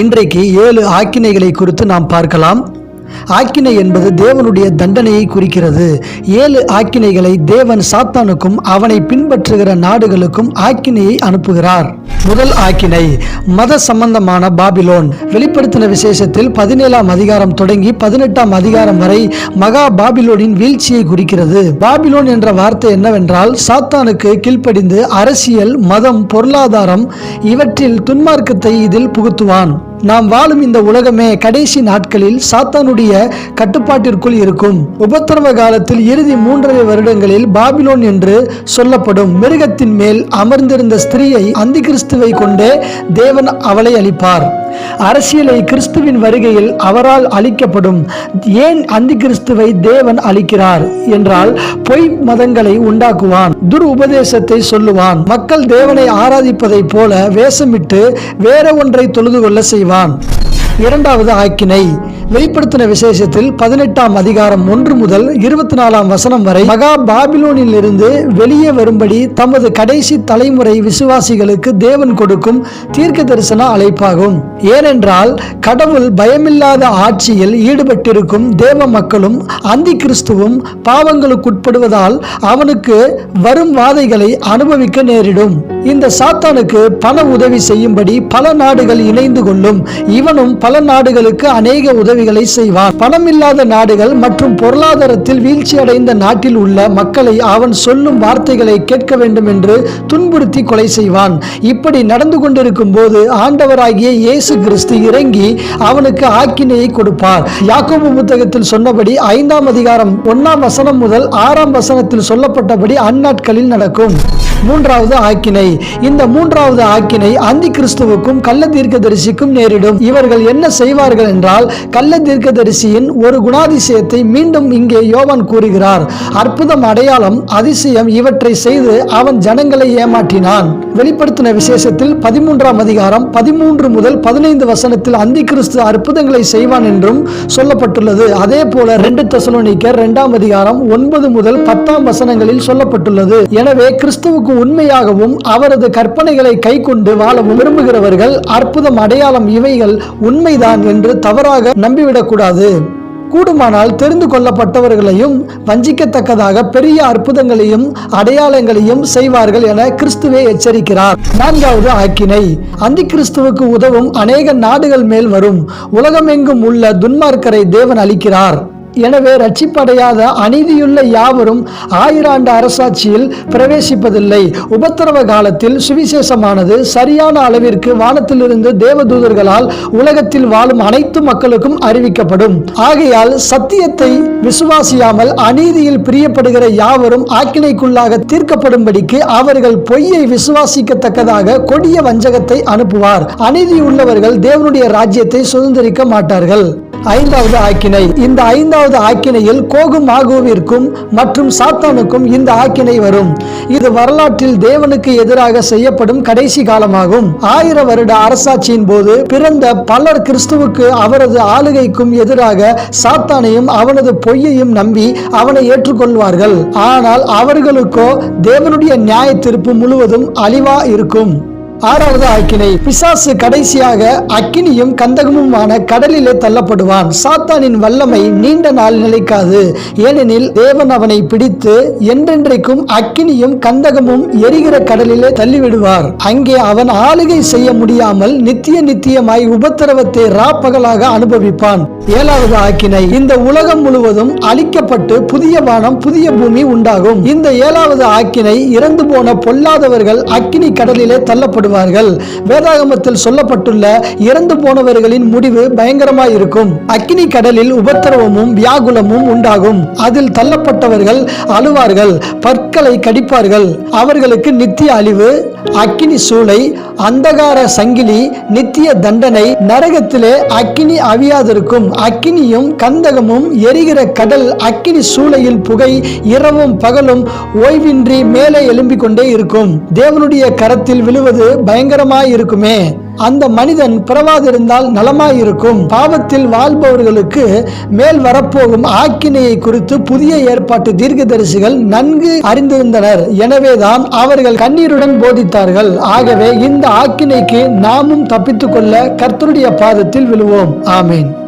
இன்றைக்கு ஏழு ஆக்கினைகளை குறித்து நாம் பார்க்கலாம். ஆக்கினை என்பது தேவனுடைய தண்டனையை குறிக்கிறது. ஏழு ஆக்கினைகளை தேவன் சாத்தானுக்கும் அவனை பின்பற்றுகிற நாடுகளுக்கும் ஆக்கினையை அனுப்புகிறார். முதல் ஆக்கினை மத சம்பந்தமான பாபிலோன். வெளிப்படுத்தின விசேஷத்தில் பதினேழாம் அதிகாரம் தொடங்கி பதினெட்டாம் அதிகாரம் வரை மகா பாபிலோனின் வீழ்ச்சியை குறிக்கிறது. பாபிலோன் என்ற வார்த்தை என்னவென்றால் சாத்தானுக்கு கீழ்ப்படிந்து அரசியல் மதம் பொருளாதாரம் இவற்றில் துன்மார்க்கத்தை இதில் புகுத்துவான். நாம் வாழும் இந்த உலகமே கடைசி நாட்களில் சாத்தானுடைய கட்டுப்பாட்டிற்குள் இருக்கும். உபத்திரவ காலத்தில் இறுதி மூன்றரை வருடங்களில் பாபிலோன் என்று சொல்லப்படும் மிருகத்தின் மேல் அமர்ந்திருந்த ஸ்திரீயை அந்தி கிறிஸ்துவை கொண்டே தேவன் அவளை அளிப்பார் அரசியலை கிறிஸ்துவின் வருகையில் அவரால் அளிக்கப்படும் ஏன் அந்தி கிறிஸ்துவை தேவன் அளிக்கிறார் என்றால் பொய் மதங்களை உண்டாக்குவான் துர் உபதேசத்தை சொல்லுவான். மக்கள் தேவனை ஆராதிப்பதைப் போல வேஷமிட்டு வேற ஒன்றை தொழுது கொள்ள செய்வான் இரண்டாவது ஆக்கினை வெளிப்படுத்தின விசேஷத்தில் பதினெட்டாம் அதிகாரம் ஒன்று முதல் இருபத்தி நாலாம் வசனம் வரை மகா பாபிலோனில் இருந்து வெளியே வரும்படி தமது கடைசி தலைமுறை விசுவாசிகளுக்கு தேவன் கொடுக்கும் தீர்க்க தரிசன அழைப்பாகும். ஏனென்றால் கடவுள் பயமில்லாத ஆட்சியில் ஈடுபட்டிருக்கும் தேவ மக்களும் அந்தி கிறிஸ்துவும் பாவங்களுக்குட்படுவதால் அவனுக்கு வரும் வாதைகளை அனுபவிக்க நேரிடும். இந்த சாத்தானுக்கு பண உதவி செய்யும்படி பல நாடுகள் இணைந்து கொள்ளும். இவனும் பல நாடுகளுக்கு அநேக உதவி உதவிகளை செய்வார். பணம் இல்லாத நாடுகள் மற்றும் பொருளாதாரத்தில் வீழ்ச்சி அடைந்த நாட்டில் உள்ள மக்களை அவன் சொல்லும் வார்த்தைகளை கேட்க வேண்டும் என்று துன்புறுத்தி கொலை செய்வான். இப்படி நடந்து கொண்டிருக்கும் போது ஆண்டவராகிய இயேசு கிறிஸ்து இறங்கி அவனுக்கு ஆக்கினையை கொடுப்பார். யாக்கோபு புத்தகத்தில் சொன்னபடி ஐந்தாம் அதிகாரம் ஒன்னாம் வசனம் முதல் ஆறாம் வசனத்தில் சொல்லப்பட்டபடி அந்நாட்களில் நடக்கும். மூன்றாவது ஆக்கினை. இந்த மூன்றாவது ஆக்கினை அந்தி கிறிஸ்துவுக்கும் கள்ள தீர்க்கதரிசிக்கும் நேரிடும். இவர்கள் என்ன செய்வார்கள் என்றால் கள்ள தீர்க்கதரிசியின் ஒரு குணாதிசயத்தை மீண்டும் இங்கே யோவான் கூறுகிறார். அற்புதம் அடையாளம் அதிசயம் இவற்றை செய்து அவன் ஜனங்களை ஏமாற்றினான். வெளிப்படுத்தின விசேஷத்தில் பதிமூன்றாம் அதிகாரம் பதிமூன்று முதல் பதினைந்து வசனத்தில் அந்தி கிறிஸ்து அற்புதங்களை செய்வான் என்றும் சொல்லப்பட்டுள்ளது. அதே போல ரெண்டு தசலோனிக்கர் இரண்டாம் அதிகாரம் ஒன்பது முதல் பத்தாம் வசனங்களில் சொல்லப்பட்டுள்ளது. எனவே கிறிஸ்துவுக்கு உண்மையாகவும் அவரது கற்பனைகளை கை கொண்டு வாழவும் விரும்புகிறவர்கள் அற்புதம் அடையாளம் இவைகள் உண்மைதான் என்று தவறாக நம்பிவிடக்கூடாது. கூடுமானால் தெரிந்து கொள்ளப்பட்டவர்களையும் வஞ்சிக்கத்தக்கதாக பெரிய அற்புதங்களையும் அடையாளங்களையும் செய்வார்கள் என கிறிஸ்துவே எச்சரிக்கிறார். நான்காவது ஆக்கினை அந்தி கிறிஸ்துவுக்கு உதவும் அநேக நாடுகள் மேல் வரும். உலகமெங்கும் உள்ள துன்மார்க்கரை தேவன் அளிக்கிறார் எனவே ரட்சிப்படையாத அநீதியுள்ள யாவரும் ஆயிராண்டு அரசாட்சியில் பிரவேசிப்பதில்லை. உபத்திரவ காலத்தில் சுவிசேஷமானது சரியான அளவிற்கு வானத்திலிருந்து தேவதூதர்களால் உலகத்தில் வாழும் அனைத்து மக்களுக்கும் அறிவிக்கப்படும். ஆகையால் சத்தியத்தை விசுவாசியாமல் அநீதியில் பிரியப்படுகிற யாவரும் ஆக்கினைக்குள்ளாக தீர்க்கப்படும்படிக்கு அவர்கள் பொய்யை விசுவாசிக்கத்தக்கதாக கொடிய வஞ்சகத்தை அனுப்புவார். அநீதி உள்ளவர்கள் தேவனுடைய ராஜ்யத்தை சுதந்திரிக்க மாட்டார்கள். ஐந்தாவது ஆக்கினை. இந்த ஐந்தாவது ஆக்கினையில் கோகும் ஆகுவிற்கும் மற்றும் சாத்தானுக்கும் இந்த ஆக்கினை வரும். இது வரலாற்றில் தேவனுக்கு எதிராக செய்யப்படும் கடைசி காலமாகும். ஆயிர வருட அரசாட்சியின் போது பிறந்த பலர் கிறிஸ்துவுக்கு அவரது ஆளுகைக்கும் எதிராக சாத்தானையும் அவனது பொய்யையும் நம்பி அவனை ஏற்றுக்கொள்வார்கள். ஆனால் அவர்களுக்கோ தேவனுடைய நியாய தீர்ப்பு முழுவதும் அழிவா இருக்கும். ஆறாவது ஆக்கினை பிசாசு கடைசியாக அக்கினியும் கந்தகமுமான கடலிலே தள்ளப்படுவான். சாத்தானின் வல்லமை நீண்ட நாள் நிலைக்காது. ஏனெனில் தேவன் அவனை பிடித்து என்றென்றைக்கும் அக்கினியும் கந்தகமும் எரிகிற கடலிலே தள்ளிவிடுவார். அங்கே அவன் ஆளுகை செய்ய முடியாமல் நித்திய நித்தியமாய் உபத்திரவத்தை ராப்பகலாக அனுபவிப்பான். ஏழாவது ஆக்கினை இந்த உலகம் முழுவதும் அழிக்கப்பட்டு புதிய வானம் புதிய பூமி உண்டாகும். இந்த ஏழாவது ஆக்கினை இறந்து போன பொல்லாதவர்கள் அக்கினி கடலிலே தள்ளப்படுவார்கள் வேதாகமத்தில் சொல்லப்பட்டுள்ள இறந்து போனவர்களின் முடிவு பயங்கரமாய் இருக்கும் அக்னி கடலில் உபத்திரவமும் வியாகுலமும் உண்டாகும். அதில் தள்ளப்பட்டவர்கள் அழுவார்கள் பற்களை கடிப்பார்கள். அவர்களுக்கு நித்திய அழிவு அக்கினி சூளை அந்தகார சங்கிலி நித்திய தண்டனை நரகத்திலே அக்கினி அவியாதிருக்கும். அக்கினியும் கந்தகமும் எரிகிற கடல் அக்கினி சூளையில் புகை இரவும் பகலும் ஓய்வின்றி மேலே எழும்பிக் கொண்டே இருக்கும். தேவனுடைய கரத்தில் விழுவது பயங்கரமாய் இருக்குமே. அந்த மனிதன் பிறவாதிருந்தால் நலமாயிருக்கும் பாவத்தில் வாழ்பவர்களுக்கு மேல் வரப்போகும் ஆக்கினையை குறித்து புதிய ஏற்பாட்டு தீர்க்கதரிசிகள் நன்கு அறிந்திருந்தனர். எனவேதான் அவர்கள் கண்ணீருடன் போதித்தார்கள். ஆகவே இந்த ஆக்கினைக்கு நாமும் தப்பித்துக்கொள்ள கர்த்தருடைய பாதத்தில் விழுவோம். ஆமேன்.